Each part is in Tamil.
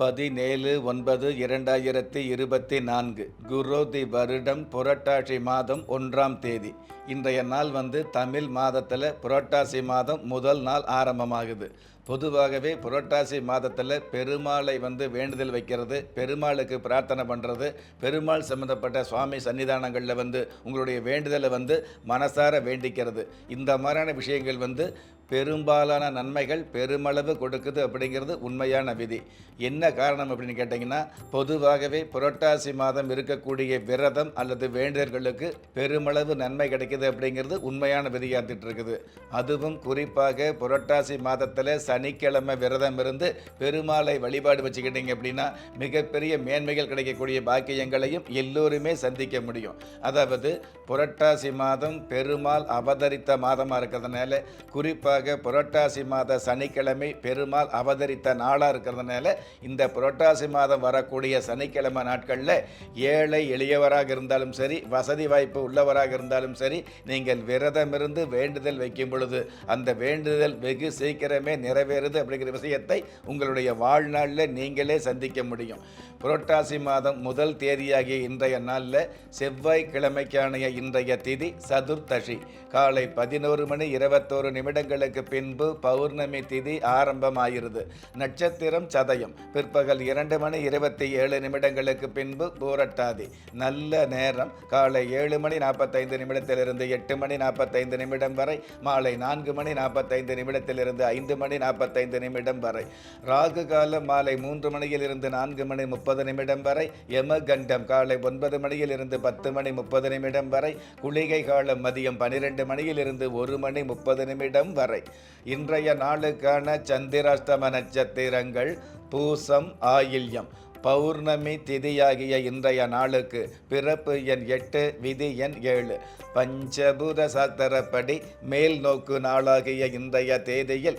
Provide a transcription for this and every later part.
பதினேழு ஒன்பது இரண்டாயிரத்தி இருபத்தி நான்கு குரோதி வருடம் புரட்டாசி மாதம் ஒன்றாம் தேதி. இன்றைய நாள் வந்து தமிழ் மாதத்தில் புரட்டாசி மாதம் முதல் நாள் ஆரம்பமாகுது. பொதுவாகவே புரட்டாசி மாதத்தில் பெருமாளை வந்து வேண்டுதல் வைக்கிறது பெருமாளுக்கு பிரார்த்தனை பண்ணுறது பெருமாள் சம்மந்தப்பட்ட சுவாமி சன்னிதானங்களில் வந்து உங்களுடைய வேண்டுதலை வந்து மனசார வேண்டிக்கிறது. இந்த மாதிரியான விஷயங்கள் வந்து பெரும்பாலான நன்மைகள் பெருமளவு கொடுக்குது அப்படிங்கிறது உண்மையான விதி. என்ன காரணம் அப்படின்னு கேட்டிங்கன்னா பொதுவாகவே புரட்டாசி மாதம் இருக்கக்கூடிய விரதம் அல்லது வேண்டர்களுக்கு பெருமளவு நன்மை கிடைக்குது அப்படிங்கிறது உண்மையான விதியாத்திட்டு இருக்குது. அதுவும் குறிப்பாக புரட்டாசி மாதத்தில் சனிக்கிழமை விரதம் இருந்து பெருமாளை வழிபாடு வச்சுக்கிட்டீங்க அப்படின்னா மிகப்பெரிய மேன்மைகள் கிடைக்கக்கூடிய பாக்கியங்களையும் எல்லோருமே சந்திக்க முடியும். அதாவது புரட்டாசி மாதம் பெருமாள் அவதரித்த மாதமாக இருக்கிறதுனால குறிப்பாக புரட்டாசி மாத சனிக்கிழமை பெருமாள் அவதரித்த நாளாக இருக்கிறதுனால இந்த புரட்டாசி மாதம் வரக்கூடிய சனிக்கிழமை நாட்களில் ஏழை எளியவராக இருந்தாலும் சரி வசதி வாய்ப்பு உள்ளவராக இருந்தாலும் சரி நீங்கள் விரதமிருந்து வேண்டுதல் வைக்கும் பொழுது அந்த வேண்டுதல் வெகு சீக்கிரமே நிறைவேறுது அப்படிங்கிற விஷயத்தை உங்களுடைய வாழ்நாளில் நீங்களே சந்திக்க முடியும். புரட்டாசி மாதம் முதல் தேதியாகிய இன்றைய நாளில் செவ்வாய்க்கிழமைக்கான இன்றைய திதி சதுர்த்தசி. காலை பதினோரு மணி இருபத்தோரு நிமிடங்களுக்கு பின்பு பௌர்ணமி திதி ஆரம்பமாகிறது. நட்சத்திரம் சதயம். பிற்பகல் இரண்டு மணி இருபத்தி ஏழு நிமிடங்களுக்கு பின்பு பூரட்டாதி. நல்ல நேரம். காலை ஏழு மணி நாற்பத்தைந்து நிமிடத்திலிருந்து எட்டு மணி நாற்பத்தைந்து நிமிடம் வரை. மாலை நான்கு மணி நாற்பத்தைந்து நிமிடத்திலிருந்து ஐந்து மணி நாற்பத்தைந்து நிமிடம் வரை. ராகு காலம் மாலை மூன்று மணியிலிருந்து நான்கு மணி முப்பது நிமிடம் வரை. யமகண்டம் காலை ஒன்பது மணியிலிருந்து பத்து மணி முப்பது நிமிடம் வரை. குளிகை காலம் மதியம் பனிரெண்டு மணியிலிருந்து ஒரு மணி முப்பது நிமிடம் வரை. இன்றைய நாளுக்கான சந்திராஷ்டம நட்சத்திரங்கள் பூசம் ஆயில்யம். பௌர்ணமி திதியாகிய இன்றைய நாளுக்கு பிறப்பு எண் எட்டு விதி எண் ஏழு. பஞ்சபூத சாஸ்திரப்படி மேல் நோக்கு நாளாகிய இன்றைய தேதியில்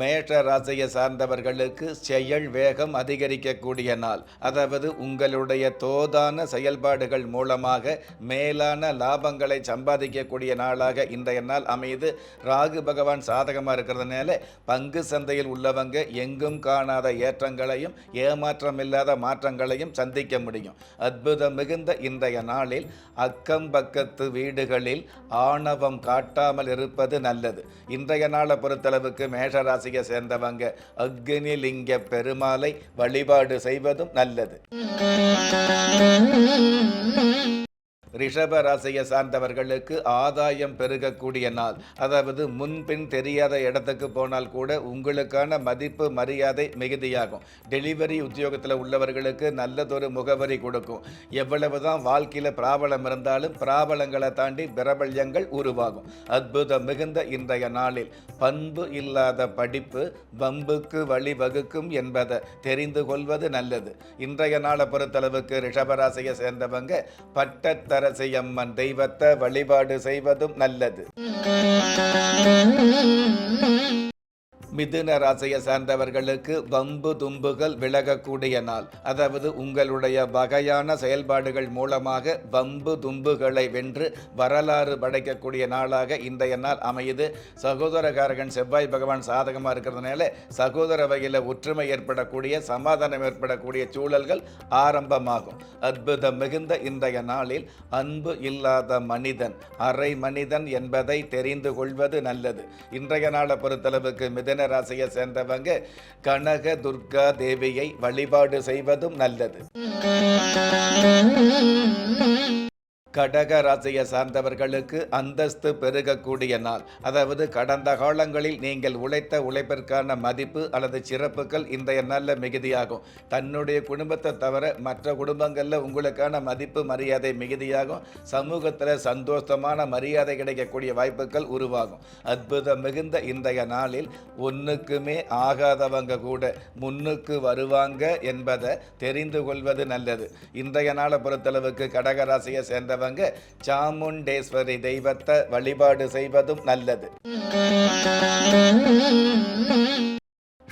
மேஷ ராசியை சார்ந்தவர்களுக்கு செயல் வேகம் அதிகரிக்கக்கூடிய நாள். அதாவது உங்களுடைய தோதான செயல்பாடுகள் மூலமாக மேலான லாபங்களை சம்பாதிக்கக்கூடிய நாளாக இன்றைய நாள் அமைது ராகு பகவான் சாதகமாக இருக்கிறதுனால பங்கு சந்தையில் உள்ளவங்க எங்கும் காணாத ஏற்றங்களையும் ஏமாற்றம் இல்லாத மாற்றங்களையும் சந்திக்க முடியும். அற்புதம் மிகுந்த இன்றைய நாளில் அக்கம் பக்கத்து வீடுகளில் ஆணவம் காட்டாமல் இருப்பது நல்லது. இன்றைய நாளை பொறுத்தளவுக்கு மேஷராசி ராசியை சேர்ந்தவங்க. அக்னிலிங்க பெருமாளை வழிபாடு செய்வதும் நல்லது. ரிஷப ராசியை சார்ந்தவர்களுக்கு ஆதாயம் பெருகக்கூடிய நாள். அதாவது முன்பின் தெரியாத இடத்துக்கு போனால் கூட உங்களுக்கான மதிப்பு மரியாதை மிகுதியாகும். டெலிவரி உத்தியோகத்தில் உள்ளவர்களுக்கு நல்லதொரு முகவரி கொடுக்கும். எவ்வளவுதான் வாழ்க்கையில் பிராபலம் இருந்தாலும் பிராபலங்களை தாண்டி பிரபல்யங்கள் உருவாகும். அற்புதம் மிகுந்த இன்றைய நாளில் பண்பு இல்லாத படிப்பு வம்புக்கு வழிவகுக்கும் என்பதை தெரிந்து கொள்வது நல்லது. இன்றைய நாளை பொறுத்தளவுக்கு ரிஷபராசியை சேர்ந்தவங்க பட்டத்தர அம்மன் தெய்வத்தை வழிபாடு செய்வதும் நல்லது. மிதுன ராசியை சார்ந்தவர்களுக்கு வம்பு தும்புகள் விலகக்கூடிய நாள். அதாவது உங்களுடைய வகையான செயல்பாடுகள் மூலமாக வம்பு தும்புகளை வென்று வரலாறு படைக்கக்கூடிய நாளாக இன்றைய நாள் அமையுது. சகோதரகாரகன் செவ்வாய் பகவான் சாதகமாக இருக்கிறதுனால சகோதர வகையில் ஒற்றுமை ஏற்படக்கூடிய சமாதானம் ஏற்படக்கூடிய சூழல்கள் ஆரம்பமாகும். அற்புதம் மிகுந்த இன்றைய நாளில் அன்பு இல்லாத மனிதன் அரை மனிதன் என்பதை தெரிந்து கொள்வது நல்லது. இன்றைய நாளை பொறுத்தளவுக்கு மிதன மீன ராசியை சேர்ந்தவங்க கனக துர்கா தேவியை வழிபாடு செய்வதும் நல்லது. கடக ராசியை சார்ந்தவர்களுக்கு அந்தஸ்து பெருகக்கூடிய நாள். அதாவது கடந்த காலங்களில் நீங்கள் உழைத்த உழைப்பிற்கான மதிப்பு அல்லது சிறப்புகள் இன்றைய நாளில் மிகுதியாகும். தன்னுடைய குடும்பத்தை தவிர மற்ற குடும்பங்களில் உங்களுக்கான மதிப்பு மரியாதை மிகுதியாகும். சமூகத்தில் சந்தோஷமான மரியாதை கிடைக்கக்கூடிய வாய்ப்புகள் உருவாகும். அற்புதம் மிகுந்த இன்றைய நாளில் ஒன்றுக்குமே ஆகாதவங்க கூட முன்னுக்கு வருவாங்க என்பதை தெரிந்து கொள்வது நல்லது. இன்றைய நாளை பொறுத்தளவுக்கு கடகராசியை சேர்ந்தவங்க சாமுண்டேஸ்வரி தெய்வத்தை வழிபாடு செய்வதும் நல்லது.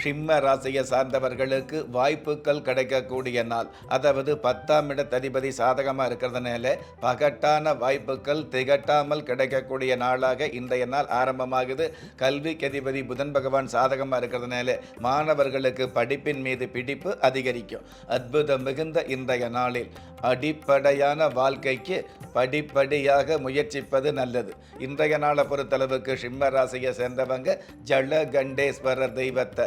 சிம்ம ராசியை சார்ந்தவர்களுக்கு வாய்ப்புகள் கிடைக்கக்கூடிய நாள். அதாவது பத்தாம் இடத்ததிபதி சாதகமாக இருக்கிறதுனால பகட்டான வாய்ப்புகள் திகட்டாமல் கிடைக்கக்கூடிய நாளாக இன்றைய நாள் ஆரம்பமாகுது. கல்விக்கு அதிபதி புதன் பகவான் சாதகமாக இருக்கிறதுனால மாணவர்களுக்கு படிப்பின் மீது பிடிப்பு அதிகரிக்கும். அற்புதம் மிகுந்த இன்றைய நாளில் அடிப்படையான வாழ்க்கைக்கு படிப்படியாக முயற்சிப்பது நல்லது. இன்றைய நாளை பொறுத்தளவுக்கு சிம்ம ராசியை சேர்ந்தவங்க ஜலகண்டேஸ்வரர் தெய்வத்தை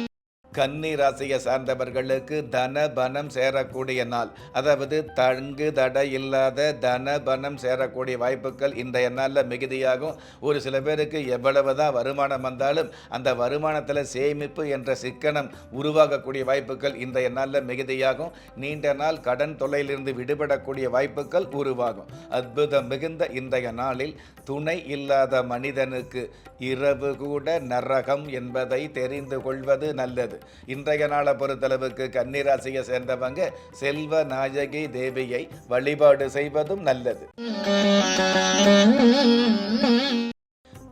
கன்னி ராசியை சார்ந்தவர்களுக்கு தன பணம் சேரக்கூடிய நாள். அதாவது தங்கு தடை இல்லாத தன பணம் சேரக்கூடிய வாய்ப்புகள் இன்றைய நாளில் மிகுதியாகும். ஒரு சில பேருக்கு எவ்வளவு தான் வருமானம் வந்தாலும் அந்த வருமானத்தில் சேமிப்பு என்ற சிக்கனம் உருவாகக்கூடிய வாய்ப்புகள் இன்றைய நாளில் மிகுதியாகும். நீண்ட நாள் கடன் தொல்லையிலிருந்து விடுபடக்கூடிய வாய்ப்புகள் உருவாகும். அற்புதம் மிகுந்த இன்றைய நாளில் துணை இல்லாத மனிதனுக்கு இரவு கூட நரகம் என்பதை தெரிந்து கொள்வது நல்லது. இன்றைய நாளை பொறுத்தளவுக்கு கன்னிராசியை சேர்ந்தவங்க செல்வ நாயகி தேவியை வழிபாடு செய்வதும் நல்லது.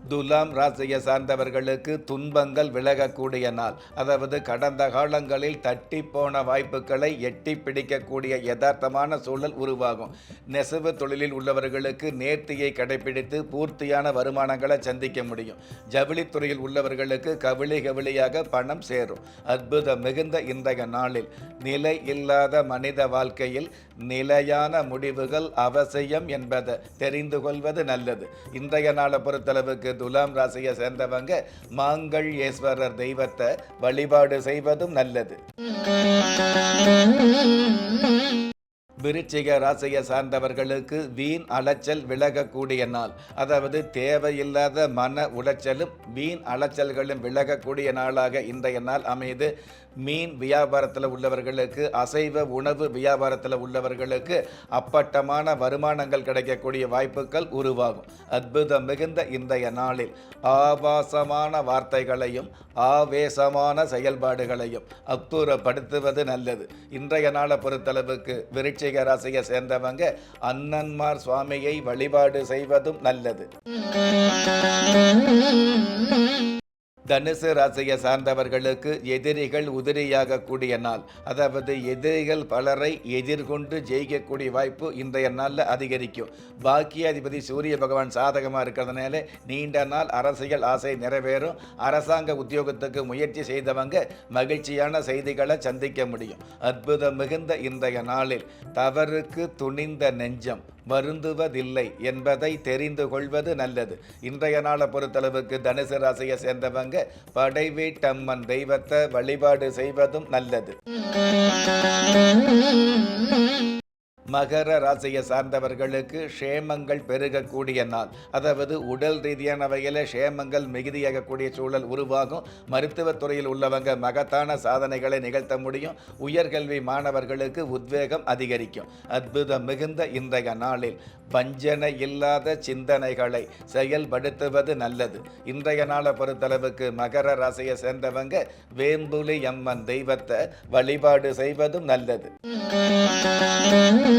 துலாம் ராசியை சார்ந்தவர்களுக்கு துன்பங்கள் விலகக்கூடிய நாள். அதாவது கடந்த காலங்களில் தட்டி போன வாய்ப்புகளை எட்டி பிடிக்கக்கூடிய யதார்த்தமான சூழல் உருவாகும். நெசவு தொழிலில் உள்ளவர்களுக்கு நேர்த்தியை கடைபிடித்து பூர்த்தியான வருமானங்களை சந்திக்க முடியும். ஜவுளித்துறையில் உள்ளவர்களுக்கு கவிழி கவிழியாக பணம் சேரும். அற்புதம் மிகுந்த இன்றைய நாளில் நிலை இல்லாத மனித வாழ்க்கையில் நிலையான முடிவுகள் அவசியம் என்பதை தெரிந்து கொள்வது நல்லது. இன்றைய நாளை பொறுத்தளவுக்கு துலாம் ராசியை சேர்ந்தவங்க மாங்கல்யேஸ்வரர் தெய்வத்தை வழிபாடு செய்வதும் நல்லது. விருச்சிக ராசியை சார்ந்தவர்களுக்கு வீண் அலைச்சல் விலகக்கூடிய நாள். அதாவது தேவையில்லாத மன உளைச்சலும் வீண் அலைச்சல்களும் விலகக்கூடிய நாளாக இன்றைய நாள் அமைது மீன் வியாபாரத்தில் உள்ளவர்களுக்கு அசைவ உணவு வியாபாரத்தில் உள்ளவர்களுக்கு அப்பட்டமான வருமானங்கள் கிடைக்கக்கூடிய வாய்ப்புகள் உருவாகும். அற்புதம் மிகுந்த இன்றைய நாளில் ஆபாசமான வார்த்தைகளையும் ஆவேசமான செயல்பாடுகளையும் அப்புறப்படுத்துவது நல்லது. இன்றைய நாளை பொறுத்தளவுக்கு விருட்சிக ராசியை சேர்ந்தவங்க அண்ணன்மார் சுவாமியை வழிபாடு செய்வதும் நல்லது. தனுசு ராசியை சார்ந்தவர்களுக்கு எதிரிகள் உதிரியாகக்கூடிய நாள். அதாவது எதிரிகள் பலரை எதிர்கொண்டு ஜெயிக்கக்கூடிய வாய்ப்பு இன்றைய நாளில் அதிகரிக்கும். பாக்கியாதிபதி சூரிய பகவான் சாதகமாக இருக்கிறதுனால நீண்ட நாள் அரசியல் ஆசை நிறைவேறும். அரசாங்க உத்தியோகத்துக்கு முயற்சி செய்தவங்க மகிழ்ச்சியான செய்திகளை சந்திக்க முடியும். அற்புதம் மிகுந்த இன்றைய நாளில் தவறுக்கு துணிந்த நெஞ்சம். வருந்துவதில்லை என்பதை தெரிந்து கொள்வது நல்லது. இன்றைய நாளை பொறுத்தளவுக்கு தனுசு ராசியை சேர்ந்தவங்க படைவீட்டம்மன் தெய்வத்தை வழிபாடு செய்வதும் நல்லது. மகர ராசியை சார்ந்தவர்களுக்கு ஷேமங்கள் பெருகக்கூடிய நாள். அதாவது உடல் ரீதியான வகையில் ஷேமங்கள் மிகுதியாகக்கூடிய சூழல் உருவாகும். மருத்துவத்துறையில் உள்ளவங்க மகத்தான சாதனைகளை நிகழ்த்த முடியும். உயர்கல்வி மாணவர்களுக்கு உத்வேகம் அதிகரிக்கும். அற்புதம் மிகுந்த இன்றைய நாளில் வஞ்சனை இல்லாத சிந்தனைகளை செயல்படுத்துவது நல்லது. இன்றைய நாளை பொறுத்தளவுக்கு மகர ராசியை சேர்ந்தவங்க வேம்புலி அம்மன் தெய்வத்தை வழிபாடு செய்வதும் நல்லது.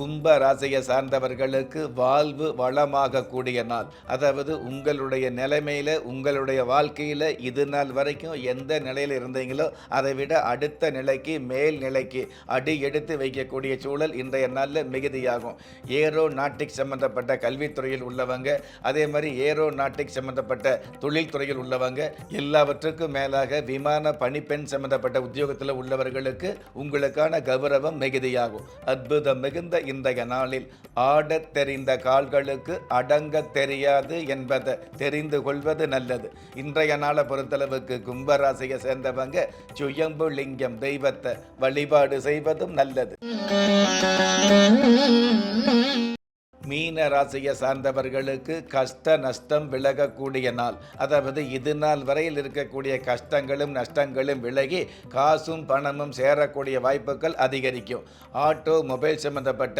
கும்ப ராசியை சார்ந்தவர்களுக்கு வாழ்வு வளமாக கூடிய நாள். அதாவது உங்களுடைய நிலைமையில் உங்களுடைய வாழ்க்கையில் இது நாள் வரைக்கும் எந்த நிலையில் இருந்தீங்களோ அதை விட அடுத்த நிலைக்கு மேல் நிலைக்கு அடி எடுத்து வைக்கக்கூடிய சூழல் இன்றைய நாளில் மிகுதியாகும். ஏரோ நாட்டிக் சம்பந்தப்பட்ட கல்வித்துறையில் உள்ளவங்க அதே மாதிரி ஏரோ நாட்டிக் சம்பந்தப்பட்ட தொழில்துறையில் உள்ளவங்க எல்லாவற்றுக்கும் மேலாக விமான பணிப்பெண் சம்பந்தப்பட்ட உத்தியோகத்தில் உள்ளவர்களுக்கு உங்களுக்கான கௌரவம் மிகுதியாகும். அற்புதம் மிகுந்த இன்றைய நாளில் ஆடத் தெரிந்த கால்களுக்கு அடங்கத் தெரியாது என்பதை தெரிந்து கொள்வது நல்லது. இன்றைய நாளை பொறுத்தளவுக்கு கும்பராசியை சேர்ந்தவங்க சுயம்பு லிங்கம் தெய்வத்தை வழிபாடு செய்வதும் நல்லது. மீன ராசியை சார்ந்தவர்களுக்கு கஷ்ட நஷ்டம் விலகக்கூடிய நாள். அதாவது இது நாள் வரையில் இருக்கக்கூடிய கஷ்டங்களும் நஷ்டங்களும் விலகி காசும் பணமும் சேரக்கூடிய வாய்ப்புகள் அதிகரிக்கும். ஆட்டோ மொபைல் சம்பந்தப்பட்ட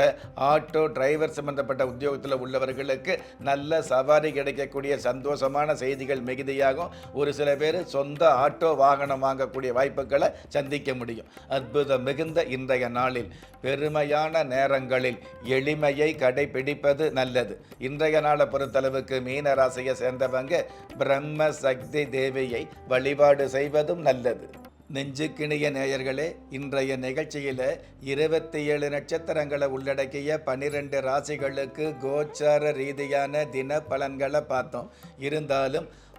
ஆட்டோ டிரைவர் சம்பந்தப்பட்ட உத்தியோகத்தில் உள்ளவர்களுக்கு நல்ல சவாரி கிடைக்கக்கூடிய சந்தோஷமான செய்திகள் மிகுதியாகும். ஒரு சில பேர் சொந்த ஆட்டோ வாகனம் வாங்கக்கூடிய வாய்ப்புகளை சந்திக்க முடியும். அற்புதம் மிகுந்த இன்றைய நாளில். பெருமையான நேரங்களில் எளிமையை கடைபிடிப்பது நல்லது. இன்றைய நாளை பொறுத்தளவுக்கு மீன ராசியை சேர்ந்தவங்க பிரம்ம சக்தி தேவியை வழிபாடு செய்வதும் நல்லது. நெஞ்சுக்கிணிய நேயர்களே இன்றைய நிகழ்ச்சியில் இருபத்தி ஏழு நட்சத்திரங்களை உள்ளடக்கிய பன்னிரெண்டு ராசிகளுக்கு கோச்சார ரீதியான தின பலன்களை பார்த்தோம். இருந்தாலும்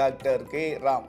டாக்டர் கே ராம்